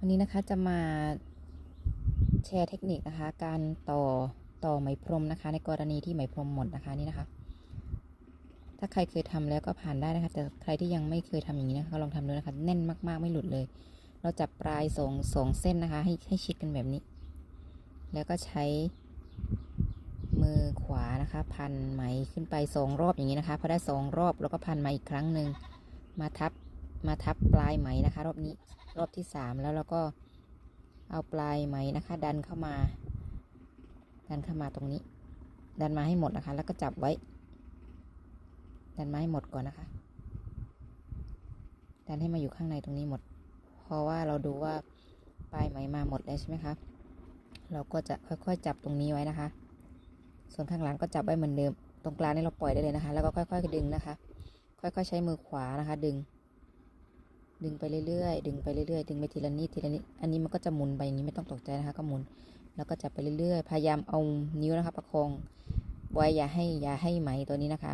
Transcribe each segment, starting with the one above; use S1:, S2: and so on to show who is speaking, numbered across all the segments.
S1: วันนี้นะคะจะมาแชร์เทคนิคนะคะ การต่อต่อไหมพรมนะคะ ในกรณีที่ไหมพรมหมดนะคะนี่นะคะ ถ้าใครเคยทำแล้วก็ผ่านได้นะคะ แต่ใครที่ยังไม่เคยทำอย่างนี้นะคะก็ลองทำดูนะคะ แน่นมากๆไม่หลุดเลย เราจับปลายสองสองเส้นนะคะ ให้ให้ชิดกันแบบนี้ แล้วก็ใช้มือขวานะคะ พันไหมขึ้นไปสองรอบอย่างนี้นะคะพอได้สองรอบแล้วก็พันมาอีกครั้งหนึ่งมาทับ มาทับปลายไหมนะคะ รอบนี้รอบที่สามแล้วเราก็เอาปลายไหมนะคะ ดันเข้ามา ดันเข้ามาตรงนี้ ดันมาให้หมดนะคะ แล้วก็จับไว้ ดันมาให้หมดก่อนนะคะ ดันให้มาอยู่ข้างในตรงนี้หมด เพราะว่าเราดูว่าปลายไหมมาหมดแล้วใช่ไหมคะเราก็จะค่อยๆ จับตรงนี้ไว้นะคะ ส่วนข้างหลังก็จับไว้เหมือนเดิม ตรงกลางนี่เราปล่อยได้เลยนะคะ แล้วก็ค่อย ๆ ดึงนะคะ ค่อยๆ ใช้มือขวานะคะ ดึง ดึงไปเรื่อยๆ ดึงไปเรื่อยๆ ดึงไปทีละนิดทีละนิด อันนี้มันก็จะหมุนไปอย่างนี้ไม่ต้องตกใจนะคะก็หมุน แล้วก็จับไปเรื่อยๆ พยายามเอานิ้วนะคะประคองไว้อย่าให้อย่าให้ไหมตัวนี้นะคะ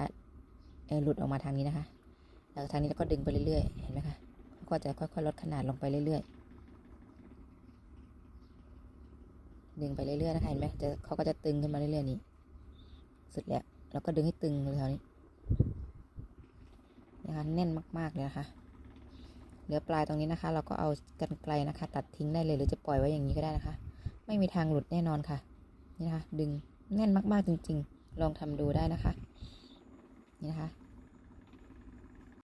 S1: เออหลุดออกมาทางนี้นะคะ แล้วทางนี้แล้วก็ดึงไปเรื่อยๆ เห็นไหมคะก็จะค่อยๆลดขนาดลงไปเรื่อยๆ ดึงไปเรื่อยๆนะคะเห็นไหมจะเขาก็จะตึงขึ้นมาเรื่อยๆนี่สุดแล้วแล้วก็ดึงให้ตึงเลยแถวนี้นะคะแน่นมากๆเลยนะคะ ลือปลายตรงนี้นะคะ เราก็เอากันไกลนะคะ ตัดทิ้งได้เลยหรือจะปล่อยไว้อย่างนี้ก็ได้นะคะ ไม่มีทางหลุดแน่นอนค่ะ นี่นะคะ ดึงแน่นมากๆจริง ๆ ลองทำดูได้นะคะ นี่นะคะ